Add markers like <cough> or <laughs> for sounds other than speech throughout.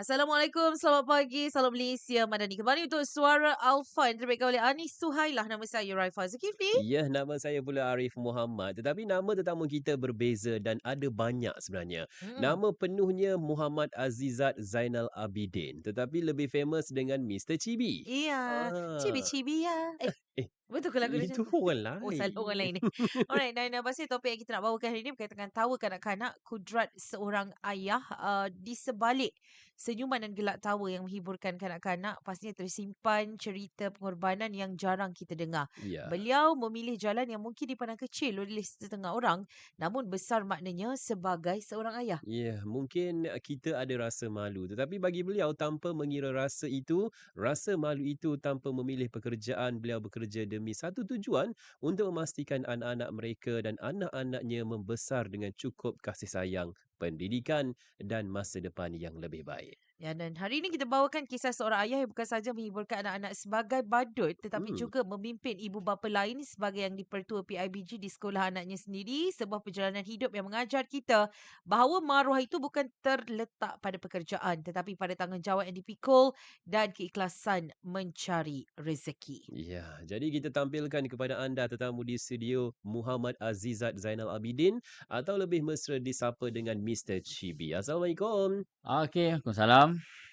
Assalamualaikum, selamat pagi. Salam Malaysia. Madani kembali untuk Suara Alfa yang terbaikkan oleh Anis Suhailah. Nama saya Raifa Zulkifli. Ya, nama saya pula Arif Muhammad. Tetapi nama tetamu kita berbeza dan ada banyak sebenarnya. Hmm. Nama penuhnya Muhammad Azizat Zainal Abidin. Tetapi lebih famous dengan Mr. Chibi. Iya, cibi-cibi ya. Eh, Eh, betul ke lagu dia Itu orang lain. Oh, salah orang lain ni. Alright, dan uh, pasal topik yang kita nak bawakan hari ini berkaitan dengan tawa kanak-kanak, kudrat seorang ayah uh, di sebalik senyuman dan gelak tawa yang menghiburkan kanak-kanak, pastinya tersimpan cerita pengorbanan yang jarang kita dengar. Ya. Beliau memilih jalan yang mungkin dipandang kecil oleh setengah orang, namun besar maknanya sebagai seorang ayah. Ya, mungkin kita ada rasa malu. Tetapi bagi beliau tanpa mengira rasa itu, rasa malu itu tanpa memilih pekerjaan, beliau bekerja demi satu tujuan untuk memastikan anak-anak mereka dan anak-anaknya membesar dengan cukup kasih sayang, pendidikan dan masa depan yang lebih baik. Ya, dan hari ini kita bawakan kisah seorang ayah yang bukan sahaja menghiburkan anak-anak sebagai badut tetapi Hmm. juga memimpin ibu bapa lain sebagai yang dipertua PIBG di sekolah anaknya sendiri. Sebuah perjalanan hidup yang mengajar kita bahawa maruah itu bukan terletak pada pekerjaan tetapi pada tanggungjawab yang dipikul dan keikhlasan mencari rezeki. Ya, jadi kita tampilkan kepada anda tetamu di studio Muhammad Azizat Zainal Abidin atau lebih mesra disapa dengan Mr. Chibi. Assalamualaikum. Okey, Waalaikumsalam.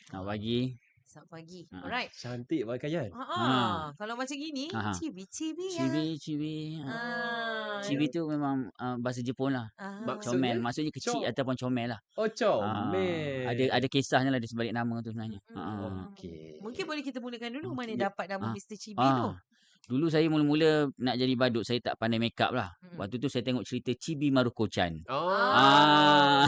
Selamat pagi. Selamat pagi. Ha. Alright. Cantik pakaian. Ha, ha. kalau macam gini, Ha, ha. cibi-cibi ya. Cibi, cibi. Ha. Ah. Cibi tu memang uh, bahasa Jepun lah. Ah. Maksudnya? Comel. Maksudnya kecil Com- ataupun comel lah. Oh, comel. ada ada kisahnya lah di sebalik nama tu sebenarnya. Mm-mm. Ha. Okey. Mungkin boleh kita mulakan dulu mana Ya. dapat nama Ah. Mr. Chibi tu. Ah. Dulu saya mula-mula nak jadi badut, saya tak pandai make up lah. Mm. Waktu tu saya tengok cerita Chibi Maruko-chan. Ah.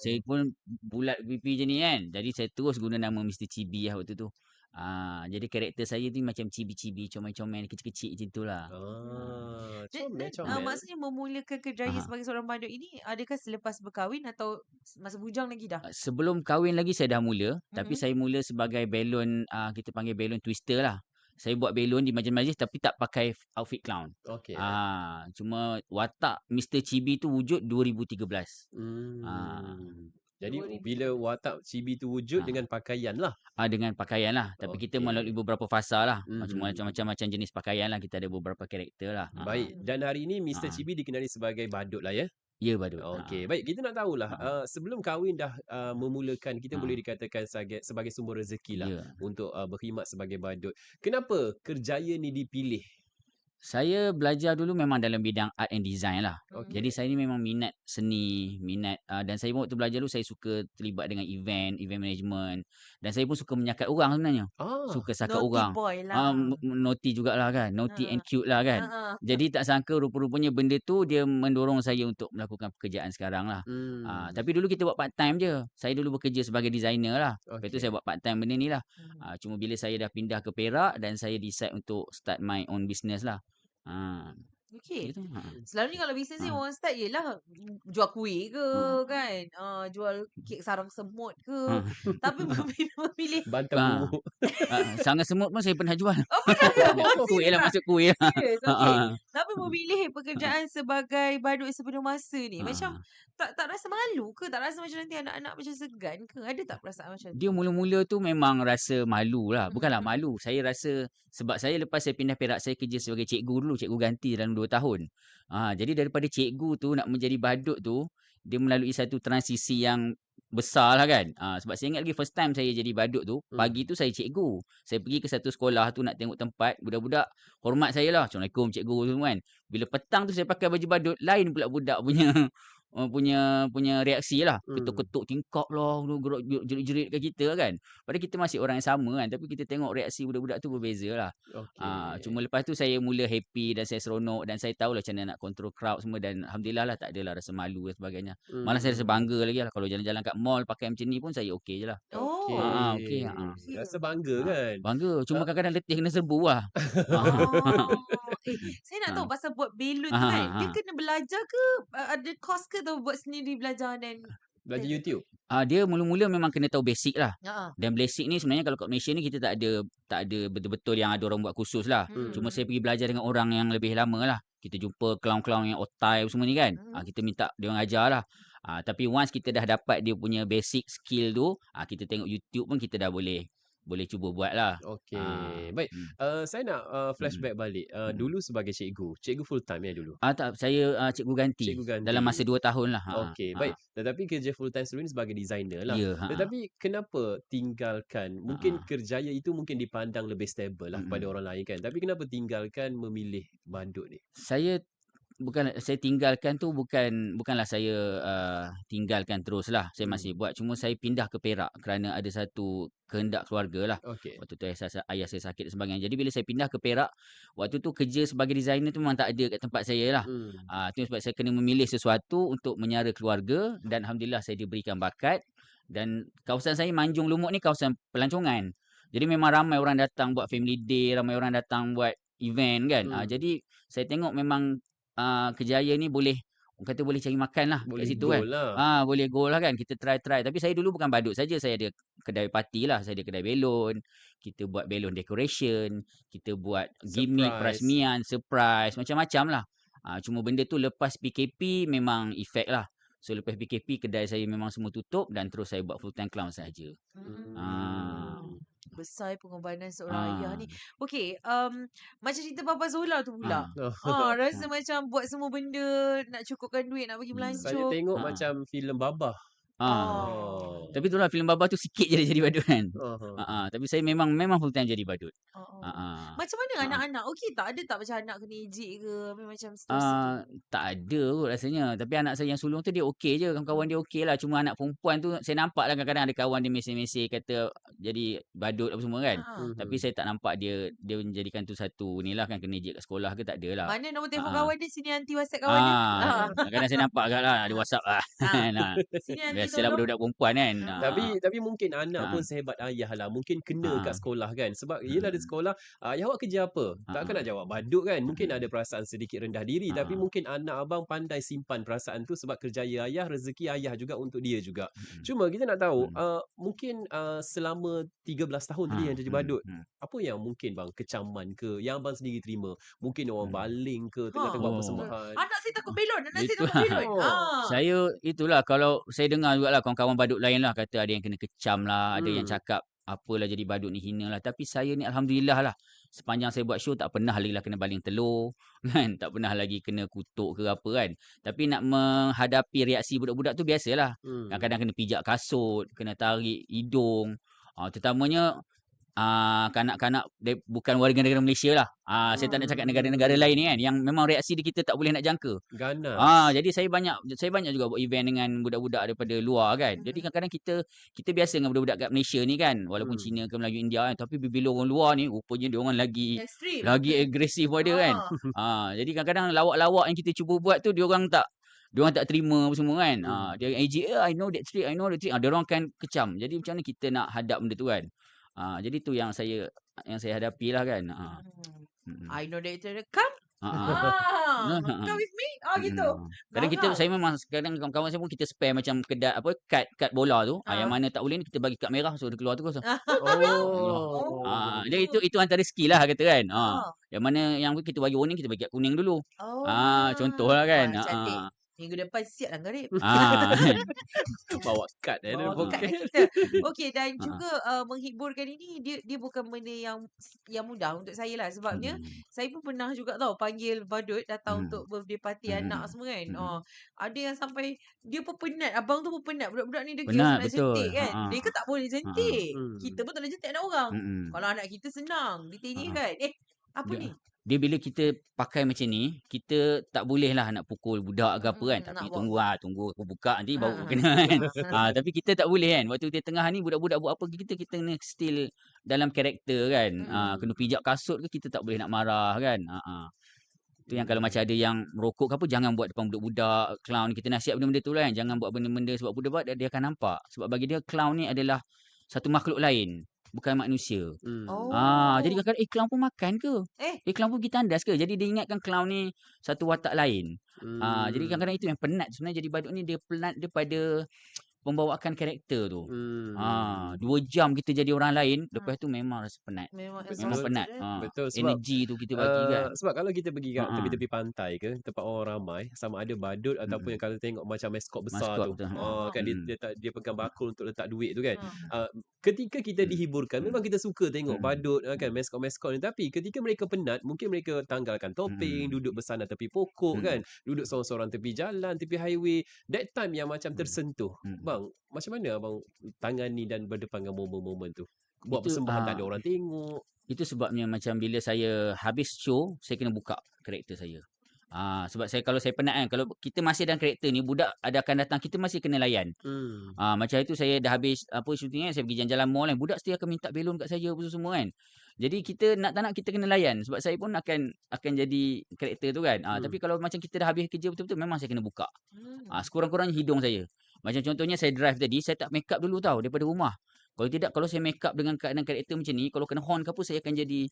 Saya pun bulat pipi je ni kan. Jadi saya terus guna nama Mr. Chibi lah waktu tu. Ah, jadi karakter saya tu macam cibi-cibi, comel-comel, kecil-kecil macam tu lah. Ah, comel, uh, comel. maksudnya memulakan kerjaya Aha. sebagai seorang badut ini adakah selepas berkahwin atau masa bujang lagi dah? Ah, Sebelum kahwin lagi saya dah mula, tapi Mm-mm. saya mula sebagai balon ah kita panggil balon twister lah. Saya buat balon di majlis-majlis tapi tak pakai outfit clown. Okey. Ah, cuma watak Mr. Chibi tu wujud 2013. Hmm. Ah. Jadi 2000. bila watak Chibi tu wujud Ah. dengan pakaian lah. Ah dengan pakaian lah. Tapi kita Okey. melalui beberapa fasa lah. Mhm. Macam macam macam jenis pakaian lah. Kita ada beberapa karakter lah. Ah, Baik. Dan hari ini Mr. Ah. Chibi dikenali sebagai badut lah ya. Ya. Okey. Ah. Baik, kita nak tahulah Ah. uh, sebelum kahwin dah uh, memulakan kita Ah. boleh dikatakan sebagai sebagai sumber rezeki lah Ya. untuk uh, berkhidmat sebagai badut. Kenapa kerjaya ni dipilih? Saya belajar dulu memang dalam bidang art and design lah. Okey. Jadi saya ni memang minat seni, minat uh, dan saya waktu belajar dulu saya suka terlibat dengan event, event management dan saya pun suka menyakat orang sebenarnya. Ah. Suka sakat Naughty orang. boy lah. Ah, m- naughty jugalah kan. Naughty and cute lah kan. Ah. Jadi tak sangka rupa-rupanya benda tu dia mendorong saya untuk melakukan pekerjaan sekarang lah. Hmm. Ah, tapi dulu kita buat part time je. Saya dulu bekerja sebagai designer lah. Lepas tu saya buat part time benda ni lah. Hmm. Ah, cuma bila saya dah pindah ke Perak dan saya decide untuk start my own business lah. Ah, Okey. gitu. Ha. Selalunya kalau bisnes ni Ah. orang start mm, jual kuih ke Ah. kan. Uh, jual kek sarang semut ke. Ah. Tapi memilih, memilih Bantal buruk. Ah, sangat semut pun saya pernah jual. Oh pernah ke? Oh, kuih lah masuk kuih lah. Ah, Okey. ah. Tapi memilih pekerjaan sebagai badut sepenuh masa ni. Macam Ah. tak tak rasa malu ke? Tak rasa macam nanti anak-anak macam segan ke? Ada tak perasaan macam tu? Dia mula-mula tu memang rasa malu lah. Bukanlah malu. Saya rasa sebab saya lepas saya pindah Perak, saya kerja sebagai cikgu dulu. Cikgu ganti dalam 2 tahun. Ha, jadi daripada cikgu tu nak menjadi badut tu, dia melalui satu transisi yang besar lah kan. Ha, sebab saya ingat lagi first time saya jadi badut tu, Hmm. pagi tu saya cikgu. Saya pergi ke satu sekolah tu nak tengok tempat. Budak-budak hormat saya lah. Assalamualaikum cikgu tu kan. Bila petang tu saya pakai baju badut, lain pula budak punya <laughs> uh, punya punya reaksi lah. Hmm. Ketuk-ketuk tingkap lah, jerit-jerit kat kita kan. Padahal kita masih orang yang sama kan. Tapi kita tengok reaksi budak-budak tu berbeza lah. Okey. Ah, cuma lepas tu saya mula happy dan saya seronok dan saya tahu lah macam mana nak control crowd semua dan Alhamdulillah lah tak adalah rasa malu dan sebagainya. Malah saya rasa Hmm. bangga lagi lah. Kalau jalan-jalan kat mall pakai macam ni pun saya okey je lah. Oh. Okey. Ah, okey, ah. Rasa bangga Ah, kan? Bangga. Cuma Ah. kadang-kadang letih kena serbu lah. <laughs> Oh. Eh, saya nak Ah. tahu pasal buat belon tu Ah, kan. ah, Dia ah. kena belajar ke? Uh, Ada course ke atau buat sendiri belajar dan Belajar YouTube. Ah, dia mula-mula memang kena tahu basic lah. Ha. Dan basic ni sebenarnya kalau kat Malaysia ni kita tak ada tak ada betul-betul yang ada orang buat khusus lah. Hmm. Cuma saya pergi belajar dengan orang yang lebih lama lah. Kita jumpa clown-clown yang otai semua ni kan. Hmm. Ah, kita minta dia orang ajar lah. Ah tapi once kita dah dapat dia punya basic skill tu, ah kita tengok YouTube pun kita dah boleh boleh cuba buat lah. Okey. Ah, Baik, hmm. uh, saya nak uh, flashback balik. Uh, Mm-mm. dulu sebagai cikgu, cikgu full time ya dulu? Ah tak, saya ah, cikgu ganti. Cikgu ganti. Dalam masa 2 tahun lah. Ha. Okey, ha. baik. Tetapi kerja full time sebelum ni sebagai designer lah. Ya, ha. Tetapi kenapa tinggalkan? Mungkin Ha. kerjaya itu mungkin dipandang lebih stable lah kepada Mm-mm. orang lain kan. Tapi kenapa tinggalkan memilih badut ni? Saya bukan saya tinggalkan tu bukan bukanlah saya uh, tinggalkan teruslah. Saya Hmm. masih buat cuma saya pindah ke Perak kerana ada satu kehendak keluarga lah. Okey. Waktu tu ayah saya, ayah saya sakit dan sebagainya. Jadi bila saya pindah ke Perak, waktu tu kerja sebagai designer tu memang tak ada kat tempat saya lah. Hmm. Ah tu sebab saya kena memilih sesuatu untuk menyara keluarga dan alhamdulillah saya diberikan bakat dan kawasan saya Manjung Lumut ni kawasan pelancongan. Jadi memang ramai orang datang buat family day, ramai orang datang buat event kan. Ah Hmm. jadi saya tengok memang ah Kejaya ni boleh orang kata boleh cari makan lah Boleh kat situ kan. goal lah. Ah boleh go lah kan. Kita try-try. Tapi saya dulu bukan badut saja. Saya ada kedai parti lah. Saya ada kedai belon. Kita buat belon decoration. Kita buat gimmick, Surprise. perasmian, surprise. Macam-macam lah. Ah, cuma benda tu lepas PKP memang efek lah. So lepas PKP kedai saya memang semua tutup dan terus saya buat full time clown saja. Ah. Hmm. Besar pengorbanan seorang ayah Ah. ni. Okey, um, macam cerita Papa Zola tu pula. Ah. <laughs> Ah, rasa macam buat semua benda nak cukupkan duit, nak bagi Hmm. Saya melancong. tengok Ha. macam filem Babah. Ah. Oh. Tapi tu lah filem Baba tu sikit je dia jadi badut kan. Uh-huh. Ah, ah. Tapi saya memang memang full time jadi badut. Oh. Ah, ah. Macam mana Ah. anak-anak? Okey tak? Ada tak macam anak kena ejek ke? Macam Ah, tak ada kot rasanya. Tapi anak saya yang sulung tu dia okey je. Kawan-kawan dia okey lah. Cuma anak perempuan tu saya nampak lah kadang-kadang ada kawan dia mesej-mesej kata jadi badut apa semua kan. Mhm. Tapi saya tak nampak dia dia menjadikan tu satu ni lah kan kena ejek kat sekolah ke tak ada lah. Mana nombor telefon Ah. kawan dia? Sini nanti WhatsApp kawan dia. Ah, Ah. kadang-kadang saya nampak agak lah ada WhatsApp lah. Ah. <laughs> nah, Sini nanti biasalah tolong. budak-budak perempuan kan. Ah, Tapi tapi mungkin anak Ah. pun sehebat ayah lah. Mungkin kena kat Ah. sekolah kan. Sebab yelah di sekolah, ah, ayah awak kerja apa? Takkan Ah. nak jawab badut kan? Mungkin Hmm. ada perasaan sedikit rendah diri. Tapi Ah. mungkin anak abang pandai simpan perasaan tu sebab kerjaya ayah, rezeki ayah juga untuk dia juga. Hmm. Cuma kita nak tahu, Hmm. ah, mungkin ah, selama 13 tahun tadi Ah, yang jadi badut, hmm. apa yang mungkin bang kecaman ke yang abang sendiri terima? Mungkin orang Hmm. baling ke tengah-tengah buat Oh. persembahan. Anak saya takut belon. Anak saya takut belon. Oh. <laughs> Ah. Saya itulah kalau saya dengar jugalah kawan-kawan badut lain lah kata ada yang kena kecam lah, ada yang Hmm. cakap apalah jadi badut ni hina lah. Tapi saya ni alhamdulillah lah sepanjang saya buat show tak pernah lagi lah kena baling telur <laughs> kan, tak pernah lagi kena kutuk ke apa kan. Tapi nak menghadapi reaksi budak-budak tu biasalah. Hmm. Kadang-kadang kena pijak kasut, kena tarik hidung. Ah terutamanya ah kanak-kanak dia bukan warga negara Malaysia lah. Ah saya tak nak cakap negara-negara lain ni kan yang memang reaksi dia kita tak boleh nak jangka. Ganas. Ah, jadi saya banyak saya banyak juga buat event dengan budak-budak daripada luar kan. Jadi Mhm. kadang-kadang kita kita biasa dengan budak-budak kat Malaysia ni kan, walaupun Hmm. Cina ke Melayu India kan, tapi bila orang luar ni rupanya dia orang lagi Ekstrim. lagi agresif pada kan. Ah. Ah, jadi kadang-kadang lawak-lawak yang kita cuba buat tu dia orang tak dia orang tak terima apa semua kan. Hmm. Ah, dia AJ, eh, I know that trick, I know that trick. Ah, dia orang akan kecam. Jadi macam mana kita nak hadap benda tu kan? Ah, jadi tu yang saya yang saya hadapi lah kan. Ah. Hmm. mm, I know that it's come. ah, ah. Ah. Come with me. Ah gitu. Kadang kita saya memang kadang kawan-kawan saya pun kita spare macam kedat apa kad kad bola tu. Ah. yang Ah. mana tak boleh ni kita bagi kad merah so dia keluar tu kosong. <laughs> Oh. Ah, dia itu itu antara skill lah kata kan. Ah. Ah. Yang mana yang kita bagi warning kita bagi kad kuning dulu. Oh. Ah, contohlah kan. Cantik. Ah. Minggu depan siap lah Garib. Ah. <laughs> Bawa kad eh. Bawa kad kita. <laughs> <laughs> Okey dan Ah. juga uh, menghiburkan ini dia dia bukan benda yang yang mudah untuk saya lah sebabnya Mm. saya pun pernah juga tau panggil badut datang Hmm. untuk birthday party Hmm. anak semua kan. Hmm. Oh, ada yang sampai dia pun penat. Abang tu pun penat. Budak-budak ni dia kira Penat, nak betul. jentik kan. Dia kan tak boleh jentik. Hmm. Kita pun tak boleh jentik anak orang. Mm-mm. Kalau anak kita senang. Ditanya Ha-ha. kan. Eh apa Dia- ni? Dia bila kita pakai macam ni, kita tak boleh lah nak pukul budak ke apa kan. Mm, nak Tapi tunggu ah, tunggu aku buka nanti baru Ah. kena kan. <laughs> Ah, tapi kita tak boleh kan. Waktu kita tengah ni budak-budak buat apa kita kita kena still dalam karakter kan. Ah, Mm. kena pijak kasut ke kita tak boleh nak marah kan. Ha ah. Tu yang kalau macam ada yang merokok ke apa jangan buat depan budak-budak clown kita nasihat benda-benda tu lah kan. Jangan buat benda-benda sebab budak-budak dia, dia akan nampak. Sebab bagi dia clown ni adalah satu makhluk lain, bukan manusia. Hmm. Oh. Ah, jadi kadang-kadang eh clown pun makan ke? Eh. Eh clown pun pergi tandas ke? Jadi dia ingatkan clown ni satu watak lain. Ah, jadi Hmm. kadang-kadang itu yang penat sebenarnya jadi badut ni dia penat dia pembawaan karakter tu. Hmm. Ah, 2 jam kita jadi orang lain, lepas tu memang rasa penat. Memang Betul. Memang penat. Ah, Betul sebab energi tu kita bagi kan. Uh, sebab kalau kita pergi kat Ha-ha. tepi-tepi pantai ke tempat orang ramai sama ada badut ataupun yang kalau tengok macam maskot besar Maskot tu. betul. Oh kan dia, Mm. dia tak dia pegang bakul untuk letak duit tu kan. Ha. Uh, ketika kita Mm. dihiburkan memang kita suka tengok Mm. badut uh, kan maskot-maskot ni tapi ketika mereka penat mungkin mereka tanggalkan topeng, Mm. duduk bersandar tepi pokok Mm. kan, duduk seorang-seorang tepi jalan, tepi highway. That time yang macam Mm. tersentuh. Mm. Bang, macam mana abang tangani dan berdepan dengan momen-momen tu? Buat Itu, persembahan tak ah, ada orang tengok. Itu sebabnya macam bila saya habis show, saya kena buka karakter saya. Ah, sebab saya kalau saya penat kan, kalau kita masih dalam karakter ni, budak ada akan datang, kita masih kena layan. Hmm. Ah, macam itu saya dah habis apa syuting kan, saya pergi jalan-jalan mall kan, budak still akan minta belon kat saya apa semua kan. Jadi kita nak tak nak kita kena layan sebab saya pun akan akan jadi karakter tu kan. Ah, Hmm. tapi kalau macam kita dah habis kerja betul-betul memang saya kena buka. Hmm. Ah, sekurang-kurangnya hidung saya. Macam contohnya saya drive tadi, saya tak make up dulu tau daripada rumah. Kalau tidak, kalau saya make up dengan keadaan karakter macam ni, kalau kena horn ke apa, saya akan jadi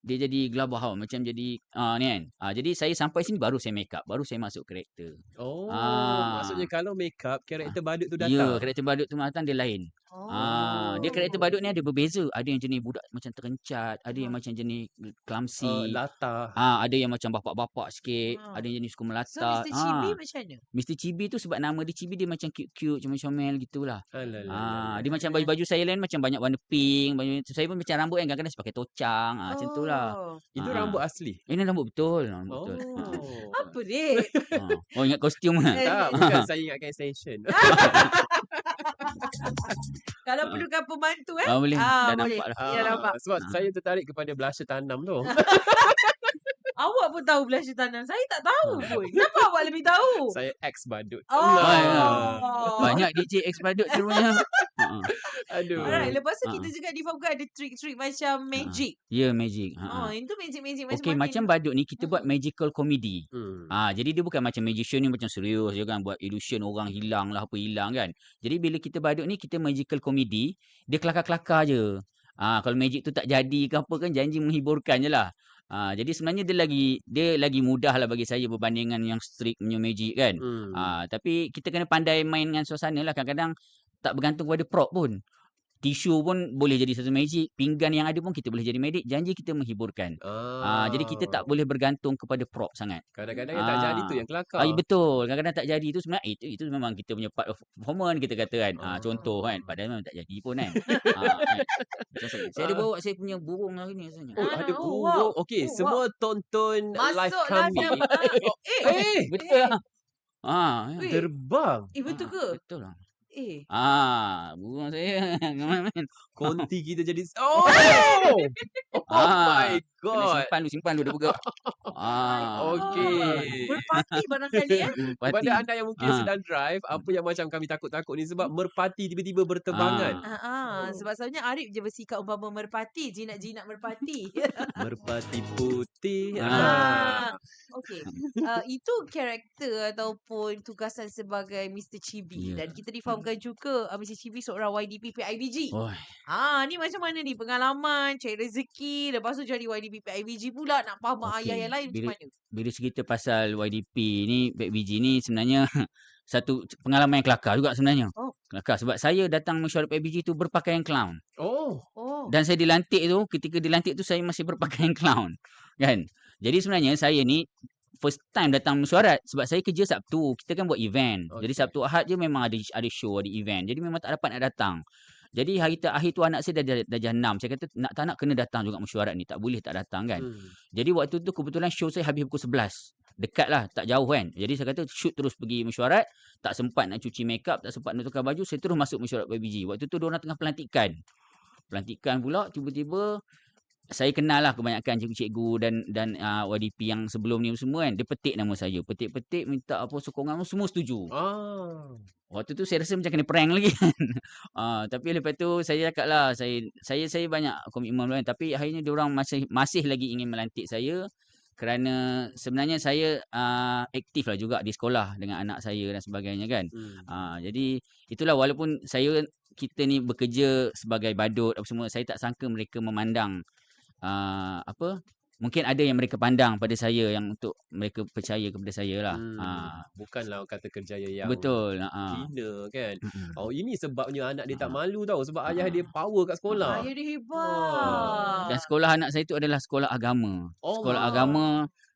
dia jadi gelabah tau. Macam jadi ah ni kan. Ah, jadi saya sampai sini baru saya make up, baru saya masuk karakter. Oh, Ah. maksudnya kalau make up karakter badut tu Ya, datang. karakter badut tu datang dia lain. Oh. Ah, dia karakter badut ni ada berbeza. Ada yang jenis budak macam terencat, ada yang macam jenis Uh, clumsy. latah. Ah, ada yang macam bapak-bapak sikit, Ha. ada yang jenis suka So melata. Mr. Chibi Ah, macam mana? Mr. Chibi tu sebab nama dia Chibi dia macam cute-cute, comel-comel gitulah. Alalah. Ah, dia macam baju-baju saya lain macam banyak warna pink, baju saya pun macam rambut kan kadang-kadang saya pakai tocang, ah macam tu lah. Oh. Itu Ah. rambut asli. Ini rambut betul, rambut Oh. betul. Apa dek? Ah. Oh ingat kostum kan? Eh, tak, bukan saya ingatkan extension. <laughs> Kalau perlukan pembantu eh. Ah, boleh. Ah, Dah boleh. nampak dah. Ya, nampak. sebab Ah. saya tertarik kepada blusher tanam tu. <laughs> Awak pun tahu blusher tanam. Saya tak tahu Ah. pun. Kenapa awak lebih tahu? saya ex badut. Oh. Banyak DJ X badut sebenarnya. <laughs> Ha. <laughs> Aduh. Alright, lepas tu Ah. kita juga difahamkan ada trik-trik macam magic. Ya magic. Oh, Ha. itu magic-magic macam Okey mana macam ni? badut ni kita buat Hmm. magical comedy. Hmm. Ah, jadi dia bukan macam magician ni macam serius je kan buat illusion orang hilang lah apa hilang kan. Jadi bila kita badut ni kita magical comedy, dia kelakar-kelakar je. Ah, kalau magic tu tak jadi ke apa kan janji menghiburkan je lah. Ah, jadi sebenarnya dia lagi dia lagi mudah lah bagi saya berbandingan yang strict punya magic kan. Hmm. Ah, tapi kita kena pandai main dengan suasana lah. Kadang-kadang tak bergantung pada prop pun. Tisu pun boleh jadi satu magic. Pinggan yang ada pun kita boleh jadi magic. Janji kita menghiburkan. Ah, jadi kita tak boleh bergantung kepada prop sangat. Kadang-kadang yang tak jadi tu Ah. yang kelakar. Ah, betul. Kadang-kadang tak jadi tu sebenarnya itu itu memang kita punya part of performance kita kata kan. Ah, contoh kan. Padahal memang tak jadi pun kan. <laughs> ah, kan. Macam saya, saya ada Ah. bawa saya punya burung hari ni rasanya. Oh, Ah, ada oh, burung. wow. Okey, Oh, semua tonton live Masuklah kami. dalam. <laughs> Eh, Eh, Betul lah. Ah, ya. Terbang. eh betul Ah, ke? Betul lah. Eh. <laughs> Ah. Konti kita jadi <laughs> Oh! oh Ah, my Kena god. simpan dulu, simpan dulu dia pegang. Ah, Okey. Berparti barangkali eh. parti. Kepada anda yang mungkin Ah. sedang drive, apa yang macam kami takut-takut ni sebab merpati tiba-tiba berterbangan. Ah, ah, sebab sebenarnya Arif je bersikap umpama merpati, jinak-jinak merpati. <laughs> Merpati putih. ah. Okey. Uh, itu karakter ataupun tugasan sebagai Mr. Chibi Ya. dan kita difahamkan juga uh, Mr. Chibi seorang YDP PIBG. Oh, Ah, ni macam mana ni pengalaman cari rezeki lepas tu jadi YDP PIBG pula nak faham mak ayah yang lain macam bila- mana? bila cerita pasal YDP ni, Back BG ni sebenarnya <laughs> satu pengalaman yang kelakar juga sebenarnya. Oh. Kelakar sebab saya datang mesyuarat PBG tu berpakaian clown. Oh. Oh. Dan saya dilantik tu, ketika dilantik tu saya masih berpakaian clown. Kan? Jadi sebenarnya saya ni first time datang mesyuarat sebab saya kerja Sabtu. Kita kan buat event. Jadi Okey. Sabtu Ahad je memang ada ada show, ada event. Jadi memang tak dapat nak datang. Jadi hari akhir tu anak saya dah dah, dah jam 6. Saya kata nak tak nak kena datang juga mesyuarat ni. Tak boleh tak datang kan. Hmm. Jadi waktu tu kebetulan show saya habis pukul 11. Dekat lah, tak jauh kan. Jadi saya kata shoot terus pergi mesyuarat. Tak sempat nak cuci makeup, tak sempat nak tukar baju. Saya terus masuk mesyuarat PBG. Waktu tu diorang tengah pelantikan. Pelantikan pula tiba-tiba saya kenal lah kebanyakan cikgu-cikgu dan dan uh, YDP yang sebelum ni semua kan. Dia petik nama saya. Petik-petik minta apa sokongan semua setuju. Ah. Waktu tu saya rasa macam kena prank lagi kan. <laughs> Ah, tapi lepas tu saya cakap lah saya saya saya banyak komitmen kan tapi akhirnya dia orang masih masih lagi ingin melantik saya kerana sebenarnya saya uh, aktif lah juga di sekolah dengan anak saya dan sebagainya kan. Hmm. Ah, jadi itulah walaupun saya kita ni bekerja sebagai badut apa semua saya tak sangka mereka memandang uh, apa mungkin ada yang mereka pandang pada saya yang untuk mereka percaya kepada saya lah. Hmm, Ha, bukanlah orang kata kerjaya yang betul. Ha. hina kan. Mm-mm. Oh ini sebabnya anak dia tak Ha. malu tau sebab ayah Ha. dia power kat sekolah. Ayah dia Wah. Dan hebat. sekolah anak saya itu adalah sekolah agama. Sekolah Allah. agama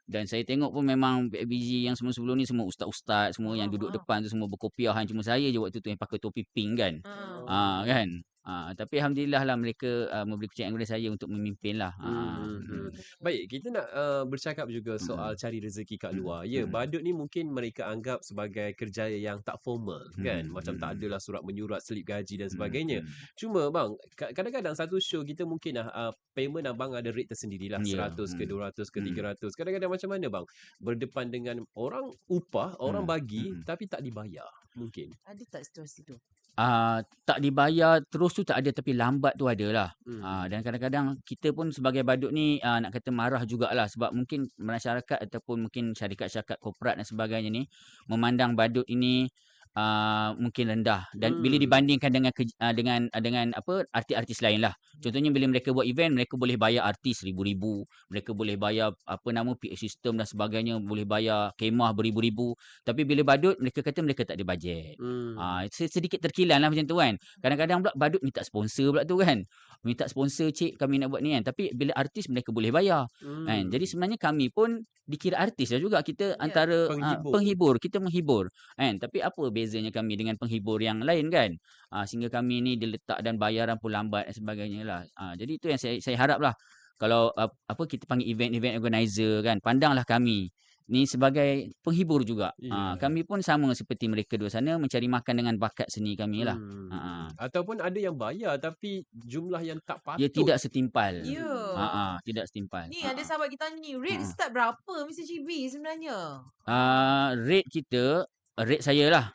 dan saya tengok pun memang PIBG yang sebelum-sebelum ni semua ustaz-ustaz semua yang duduk Ha, ha. depan tu semua berkopiahan cuma saya je waktu tu yang pakai topi pink kan. Ha. Ah kan. Ah tapi alhamdulillah lah mereka uh, memberi kepercayaan kepada saya untuk memimpin lah. Hmm, Ah. hmm, hmm. mm. Baik, kita nak uh, bercakap juga soal cari rezeki kat luar. Ya, mm. badut ni mungkin mereka anggap sebagai kerjaya yang tak formal kan. Mm, Macam tak mm. adalah surat menyurat, slip gaji dan sebagainya. mm. Cuma bang, ka- kadang-kadang satu show kita mungkin lah uh, payment abang ada rate tersendiri lah. Ya. 100 ke Mm. 200 ke Mm. 300. Kadang-kadang macam mana bang? Berdepan dengan orang upah, orang Mm. bagi Mm. tapi tak dibayar. Mungkin. Ada tak situasi tu? Ah tak dibayar terus tu tak ada tapi lambat tu ada lah. Hmm. Ah dan kadang-kadang kita pun sebagai badut ni ah, nak kata marah jugalah sebab mungkin masyarakat ataupun mungkin syarikat-syarikat korporat dan sebagainya ni memandang badut ini ah, mungkin rendah dan bila Hmm. dibandingkan dengan ah, dengan ah, dengan apa artis-artis lain lah. Contohnya bila mereka buat event mereka boleh bayar artis ribu-ribu, mereka boleh bayar apa nama PA system dan sebagainya, boleh bayar kemah beribu-ribu. Tapi bila badut mereka kata mereka tak ada bajet. Hmm. Se- sedikit terkilan lah macam tu kan. Kadang-kadang pula badut minta sponsor pula tu kan. Minta sponsor cik kami nak buat ni kan. Tapi bila artis mereka boleh bayar Hmm. kan. Jadi sebenarnya kami pun dikira artis lah juga. Kita Ya, antara penghibur. penghibur. Kita menghibur kan. Tapi apa bezanya kami dengan penghibur yang lain kan. Ah, sehingga kami ni diletak dan bayaran pun lambat dan sebagainya lah. Ah, jadi itu yang saya saya harap lah. Kalau apa kita panggil event-event organizer kan. Pandanglah kami ni sebagai penghibur juga. Ah, Ya. kami pun sama seperti mereka dua sana mencari makan dengan bakat seni kami lah. Hmm. Ah, Ataupun ada yang bayar tapi jumlah yang tak patut. Dia tidak setimpal. Ya. Ha ah, tidak setimpal. Ni ada sahabat kita ni, rate Ha. start berapa Mr. GB sebenarnya? Ah, rate kita, rate saya lah.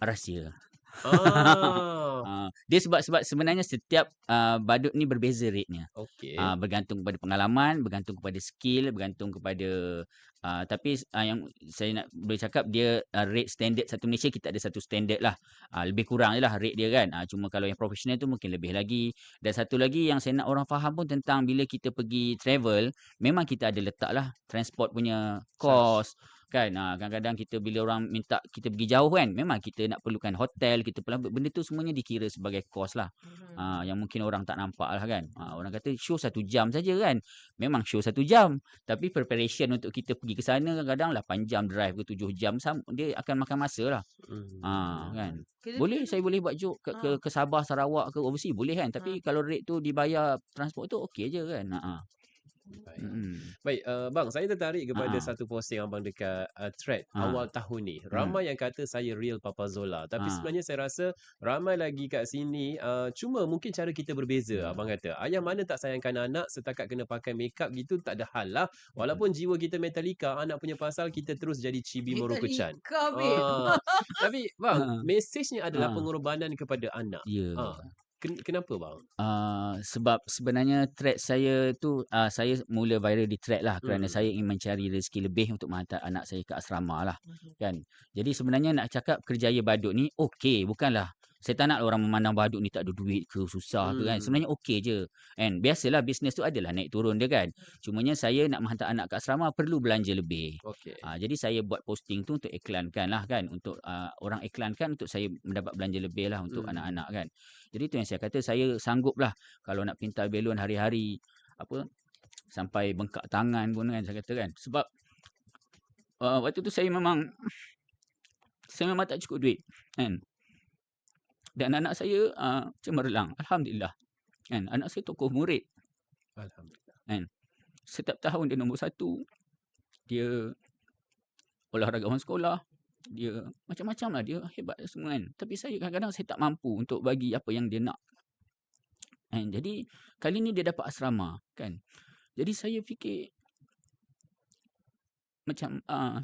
Rahsia. Ah. <laughs> Ah, dia sebab sebab sebenarnya setiap ah, badut ni berbeza rate-nya. Okey. Ah, bergantung kepada pengalaman, bergantung kepada skill, bergantung kepada ah, tapi ah, yang saya nak boleh cakap dia ah, rate standard satu Malaysia kita ada satu standard lah. Ah, lebih kurang je lah rate dia kan. Ah, cuma kalau yang profesional tu mungkin lebih lagi. Dan satu lagi yang saya nak orang faham pun tentang bila kita pergi travel, memang kita ada letak lah transport punya cost kan ah, kadang-kadang kita bila orang minta kita pergi jauh kan memang kita nak perlukan hotel kita perlu benda tu semuanya dikira sebagai cost lah Mhm. Ah, yang mungkin orang tak nampak lah kan. Ah, orang kata show satu jam saja kan. Memang show satu jam. Tapi preparation untuk kita pergi ke sana kadang-kadang 8 jam drive ke 7 jam. Dia akan makan masa lah. Hmm. Ah, kan. Kita Boleh, saya boleh buat joke ke, ke, ke Sabah, Sarawak ke overseas. Boleh kan. Tapi kalau rate tu dibayar transport tu okey je kan. Ha, ha. Baik. Uh, bang, saya tertarik kepada Ha. satu posting abang dekat uh, thread Ha. awal tahun ni. Hmm. Ramai yang kata saya real Papa Zola, tapi Ha. sebenarnya saya rasa ramai lagi kat sini uh, cuma mungkin cara kita berbeza. Hmm. Abang kata, ayah mana tak sayangkan anak setakat kena pakai makeup gitu tak ada hal lah. Walaupun jiwa kita Metallica, anak punya pasal kita terus jadi Chibi Morokuchan. Ah, tapi bang, Ha. mesejnya adalah Ha. pengorbanan kepada anak. Ya. Ah, ken- kenapa bang? Uh, sebab sebenarnya thread saya tu uh, saya mula viral di thread lah kerana Hmm. saya ingin mencari rezeki lebih untuk menghantar anak saya ke asrama lah Mhm. kan. Jadi sebenarnya nak cakap kerjaya badut ni okey bukanlah saya tak nak orang memandang badut ni tak ada duit ke susah ke kan. Hmm. Sebenarnya okey je. Kan biasalah bisnes tu adalah naik turun dia kan. Cumanya saya nak menghantar anak ke asrama perlu belanja lebih. Okey. Ah, jadi saya buat posting tu untuk iklankan lah kan untuk ah, orang iklankan untuk saya mendapat belanja lebih lah untuk Hmm. anak-anak kan. Jadi tu yang saya kata saya sanggup lah kalau nak pintar belon hari-hari apa sampai bengkak tangan pun kan saya kata kan. Sebab uh, waktu tu saya memang saya memang tak cukup duit kan. Dan anak saya uh, cemerlang. Alhamdulillah. Kan anak saya tokoh murid. Alhamdulillah. Setiap tahun dia nombor satu. Dia olahragawan sekolah. Dia macam-macam lah. Dia hebat semua kan. Tapi saya kadang-kadang saya tak mampu untuk bagi apa yang dia nak. Kan? Jadi kali ni dia dapat asrama kan. Jadi saya fikir macam uh,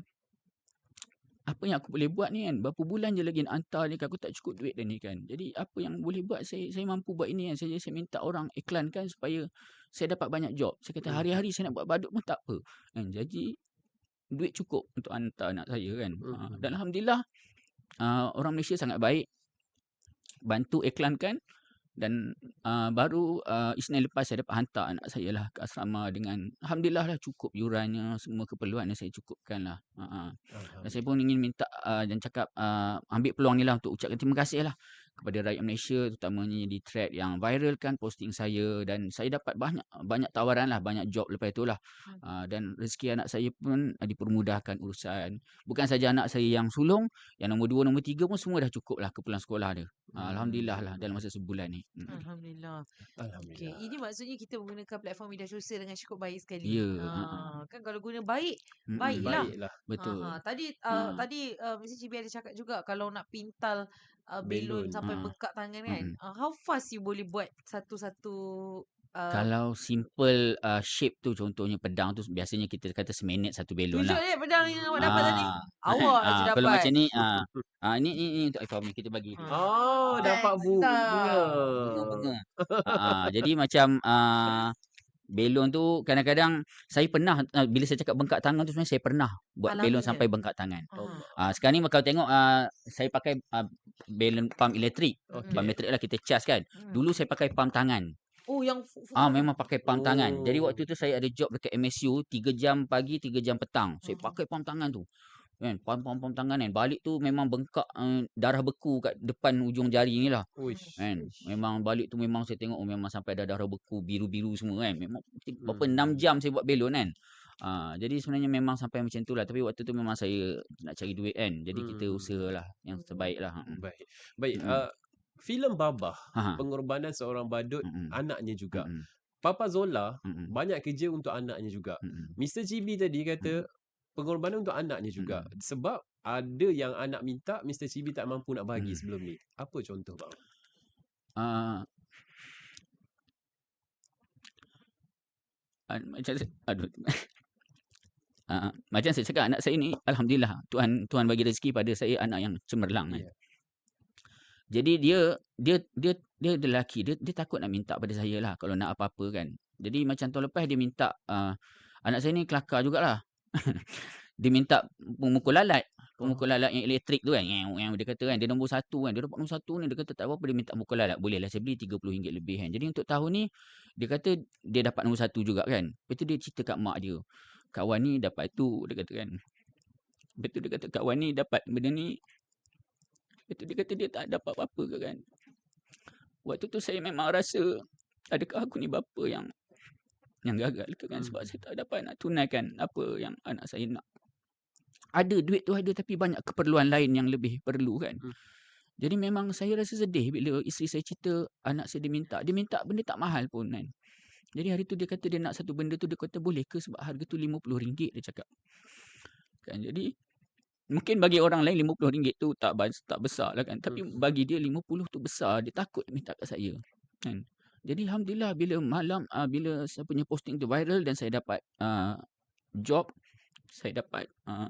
apa yang aku boleh buat ni kan. Berapa bulan je lagi nak hantar ni kan. Aku tak cukup duit dah ni kan. Jadi apa yang boleh buat saya saya mampu buat ini kan. Saya, saya minta orang iklankan supaya saya dapat banyak job. Saya kata Hmm. hari-hari saya nak buat badut pun tak apa. Kan? Jadi duit cukup untuk hantar anak saya kan. Ha, Hmm. dan alhamdulillah uh, orang Malaysia sangat baik. Bantu iklankan Dan uh, baru uh, Isnin lepas saya dapat hantar anak saya lah ke asrama dengan Alhamdulillah lah cukup yurannya, semua keperluannya saya cukupkan lah. Uh, dan saya pun ingin minta uh, dan cakap uh, ambil peluang ni lah untuk ucapkan terima kasih lah kepada rakyat Malaysia terutamanya di thread yang viralkan posting saya dan saya dapat banyak banyak tawaran lah banyak job lepas tu lah Hmm. uh, dan rezeki anak saya pun uh, dipermudahkan urusan bukan saja anak saya yang sulung yang nombor dua nombor tiga pun semua dah cukup lah keperluan sekolah dia uh, Alhamdulillah lah dalam masa sebulan ni Mm. Alhamdulillah. Okey, Alhamdulillah. ini maksudnya kita menggunakan platform media sosial dengan cukup baik sekali. Ya, Ha, ha-ha. kan kalau guna baik, Mm-mm. baiklah. Baiklah. betul Ha, ha. Tadi uh, Ha. tadi uh, Mr. Cibi ada cakap juga kalau nak pintal uh, belon, Belon. sampai Ha. bengkak tangan kan. Uh, how fast you boleh buat satu-satu uh, Kalau simple uh, shape tu contohnya pedang tu biasanya kita kata seminit satu belon lah. dia pedang yang awak dapat tadi. Ah, Awak ah, je Kalau dapat. macam ni ah ah ni ni ni untuk ekonomi kita bagi. Ha. Oh, dapat bunga. Bunga-bunga. Ah, jadi macam ah belon tu kadang-kadang saya pernah ah, bila saya cakap bengkak tangan tu sebenarnya saya pernah buat Alami belon ke? sampai bengkak tangan. Ha. Ah sekarang ni kalau tengok ah saya pakai ah, belon pump elektrik. Okey. Pump elektrik lah kita cas kan. Hmm. Dulu saya pakai pump tangan. Oh yang Ah memang pakai pump tangan. Jadi Oh. waktu tu saya ada job dekat MSU 3 jam pagi, 3 jam petang. Saya Mhm. pakai pump tangan tu. Kan, pump pump pump tangan kan. Balik tu memang bengkak uh, darah beku kat depan ujung jari ni lah. Uish. Kan. Memang balik tu memang saya tengok oh, memang sampai ada darah beku biru-biru semua kan. Memang ti- berapa Hmm. 6 jam saya buat belon kan. Ah, jadi sebenarnya memang sampai macam tu lah. Tapi waktu tu memang saya nak cari duit kan. Jadi kita Hmm. usahalah yang terbaik lah. Mm. Baik. Baik. Mm-mm. Uh, filem Babah, Ha, ha. pengorbanan seorang badut, Mm-mm. anaknya juga. Mm-mm. Papa Zola Mm-mm. banyak kerja untuk anaknya juga. Mm-mm. Mr. Chibi tadi kata pengorbanan untuk anaknya juga. Sebab ada yang anak minta Mr. Chibi tak mampu nak bagi Mm. sebelum ni. Apa contoh bang? Ah, macam aduh. <laughs> Ah, macam saya cakap anak saya ni alhamdulillah Tuhan Tuhan bagi rezeki pada saya anak yang cemerlang kan. Ya. Jadi dia dia dia dia dia lelaki dia dia takut nak minta pada saya lah kalau nak apa-apa kan. Jadi macam tahun lepas dia minta uh, anak saya ni kelakar jugalah. <laughs> dia minta pemukul lalat. Pemukul lalat yang elektrik tu kan. Yang, yang dia kata kan dia nombor satu kan. Dia dapat nombor satu ni dia kata tak apa-apa dia minta pemukul lalat. Boleh lah saya beli RM30 lebih kan. Jadi untuk tahun ni dia kata dia dapat nombor satu juga kan. Lepas tu dia cerita kat mak dia. Kawan ni dapat tu dia kata kan. Lepas tu dia kata kawan ni dapat benda ni. Lepas tu dia kata dia tak dapat apa-apa ke kan. Waktu tu saya memang rasa adakah aku ni bapa yang yang gagal ke kan sebab Hmm. saya tak dapat nak tunaikan apa yang anak saya nak. Ada duit tu ada tapi banyak keperluan lain yang lebih perlu kan. Hmm. Jadi memang saya rasa sedih bila isteri saya cerita anak saya dia minta. Dia minta benda tak mahal pun kan. Jadi hari tu dia kata dia nak satu benda tu dia kata boleh ke sebab harga tu RM50 dia cakap. Kan jadi mungkin bagi orang lain RM50 tu tak tak besar lah kan. Tapi Hmm. bagi dia 50 tu besar. Dia takut minta kat saya. Kan. Jadi alhamdulillah bila malam uh, bila saya punya posting tu viral dan saya dapat uh, job, saya dapat uh,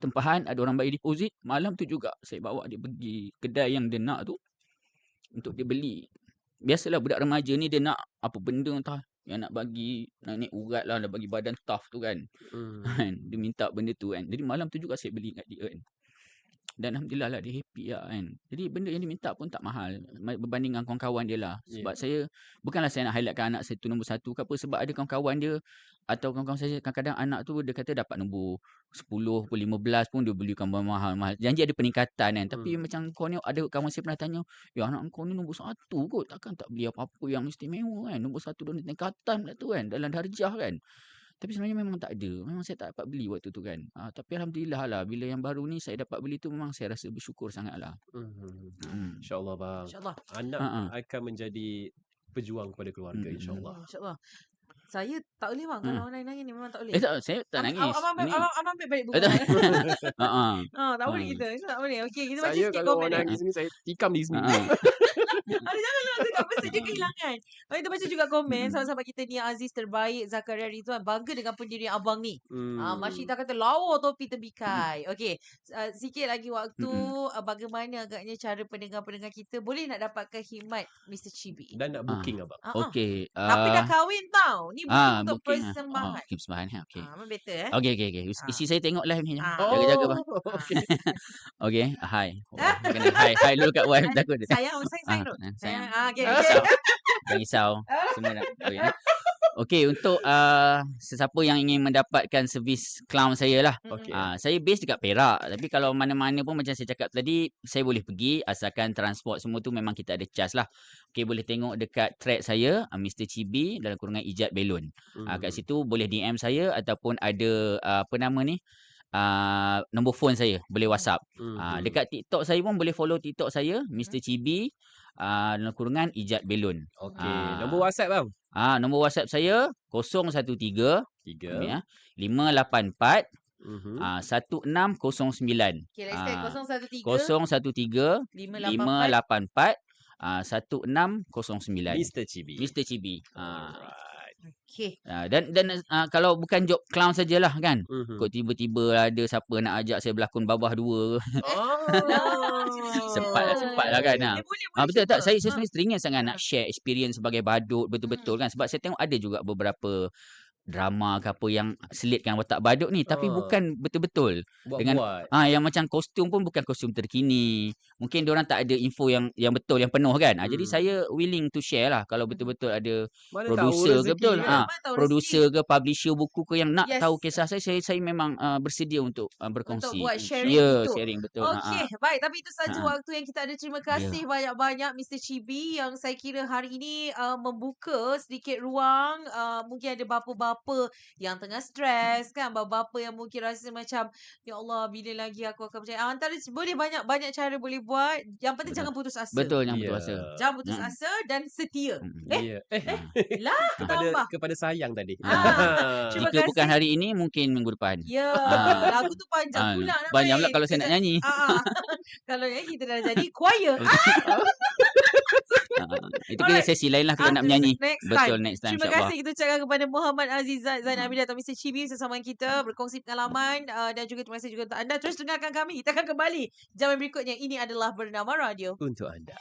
tempahan, ada orang bayar deposit, malam tu juga saya bawa dia pergi kedai yang dia nak tu untuk dia beli. Biasalah budak remaja ni dia nak apa benda entah yang nak bagi nak naik urat lah, nak bagi badan tough tu kan. Hmm. <laughs> kan. Dia minta benda tu kan. Jadi malam tu juga saya beli kat dia kan. Dan Alhamdulillah lah dia happy lah kan. Jadi benda yang dia minta pun tak mahal. Ma- Berbanding dengan kawan-kawan dia lah. Ya. Sebab saya, bukanlah saya nak highlightkan anak saya tu nombor satu ke apa. Sebab ada kawan-kawan dia atau kawan-kawan saya kadang-kadang anak tu dia kata dapat nombor 10 pun 15 pun dia belikan mahal-mahal. Janji ada peningkatan kan. Tapi Hmm. macam kau ni ada kawan saya pernah tanya, ya anak kau ni nombor satu kot. Takkan tak beli apa-apa yang istimewa kan. Nombor satu dan tingkatan pula tu kan. Dalam darjah kan. Tapi sebenarnya memang tak ada. Memang saya tak dapat beli waktu tu kan. Ah, tapi Alhamdulillah lah. Bila yang baru ni saya dapat beli tu memang saya rasa bersyukur sangat lah. Hmm. Hmm. InsyaAllah bang. InsyaAllah. Anak Ha, ha. akan menjadi pejuang kepada keluarga Mm, mm, mm. insyaAllah. Hmm, InsyaAllah. Saya tak boleh bang. Hmm. Kalau orang lain nangis ni memang tak boleh. Eh tak, saya tak nangis. Abang, abang, abang, abang ambil balik Eh, <laughs> buku. tak. Ha, ha. <laughs> Ah, tak boleh Hmm. kita. Tak boleh. Okey, kita baca Saya sikit kalau komen orang dia. nangis ni saya tikam di sini. <laughs> Ada jangan jangan tak mesti dia kehilangan. Mari kita baca juga komen Mm. sahabat-sahabat kita Nia Aziz terbaik Zakaria Rizwan bangga dengan pendirian abang ni. Hmm. Ah Masyita kata lawa topi tebikai. Okey, uh, sikit lagi waktu Mm-mm. uh, bagaimana agaknya cara pendengar-pendengar kita boleh nak dapatkan khidmat Mr Chibi. Dan nak booking abang. Ah, ah. Okey. Tapi dah ah, kahwin tau. Ni ah, untuk booking, ah. Oh, persembahan. okay, persembahan. ha, Okey. Ah, better eh. Okey, okey, okey. Is- Ah. Isi saya tengok live ni. Ah. Jaga-jaga bang. Oh, <laughs> okey. Okey, hai. Oh, kena hai, hai dulu kat wife takut dia. Sayang, sayang, sayang. Ah. Eh, Sayang. sayang. Ah, okay, Jangan okay. risau. <laughs> Jangan risau. Semua nak. Okay, Okey, untuk uh, sesiapa yang ingin mendapatkan servis clown saya lah. Okey. Ah, saya base dekat Perak. Tapi kalau mana-mana pun macam saya cakap tadi, saya boleh pergi asalkan transport semua tu memang kita ada charge lah. Okey, boleh tengok dekat thread saya, uh, Mr. Chibi dalam kurungan Ijat Belon. Ah, kat Mhm. situ boleh DM saya ataupun ada uh, apa nama ni? Uh, nombor phone saya, boleh WhatsApp. Ah, Mhm. dekat TikTok saya pun boleh follow TikTok saya, Mr. Chibi uh, dalam kurungan Ijat Belon. Okey. Ah. Nombor WhatsApp bang? Ah, nombor WhatsApp saya 013 Tiga. ya, 584 Mhm. ah, 1609. Okay, let's start. Ah, 013 013 584. 584 ah, 1609. Mr. Chibi. Mr. Chibi. Ah, Alright. Okay. ah, dan dan ah, kalau bukan job clown sajalah kan. Mhm. Kok tiba-tiba ada siapa nak ajak saya berlakon babah dua. Oh. <laughs> Sempat lah, sempat lah kan. Ah, Eh, boleh, Ah boleh betul tak saya saya sebenarnya teringin sangat nak share experience sebagai badut betul-betul kan sebab saya tengok ada juga beberapa drama ke apa yang selitkan watak badut ni tapi Ah. bukan betul-betul. Dengan- Buat-buat. Ah yang macam kostum pun bukan kostum terkini. Mungkin dia orang tak ada info yang yang betul yang penuh kan. Ah jadi Hmm. saya willing to share lah kalau betul-betul ada Mana producer ke betul. kan? Ah tahu producer ke publisher buku ke yang nak Yes. tahu kisah saya saya, saya memang uh, bersedia untuk uh, Untuk berkongsi. buat sharing Ya, itu. sharing betul. Ah, ah. Okey, baik. Tapi itu saja Ha-ha. waktu yang kita ada. Terima kasih banyak-banyak Mr. Chibi yang saya kira hari ini uh, membuka sedikit ruang. Uh, mungkin ada bapa-bapa yang tengah stres kan. Bapa-bapa yang mungkin rasa macam, Ya Allah, bila lagi aku akan percaya. Uh, antara boleh banyak-banyak cara boleh buat. Yang penting Betul. jangan putus asa. Betul yang betul Ya. asa. Jangan putus Mm. asa dan setia. Mm. Eh, Ya. Eh, Lah, kepada tambah. kepada sayang tadi. Ah, <laughs> Jika bukan kasih. hari ini mungkin minggu depan. Ya, Ah. lagu tu panjang Ah, pula nak banyak pula kalau saya nak nyanyi. Ah, ah. <laughs> kalau nyanyi kita dah jadi choir. Ah, <laughs> itu kita Alright. sesi lain lah kita Ah, nak menyanyi. Next time. Betul next time Terima insyaAllah. kasih kita ucapkan kepada Muhammad Azizat Zain Hmm. Abid atau Mr. Chibi bersama kita berkongsi pengalaman uh, dan juga terima kasih juga untuk anda terus dengarkan kami. Kita akan kembali jam berikutnya. Ini adalah Bernama Radio. Untuk anda.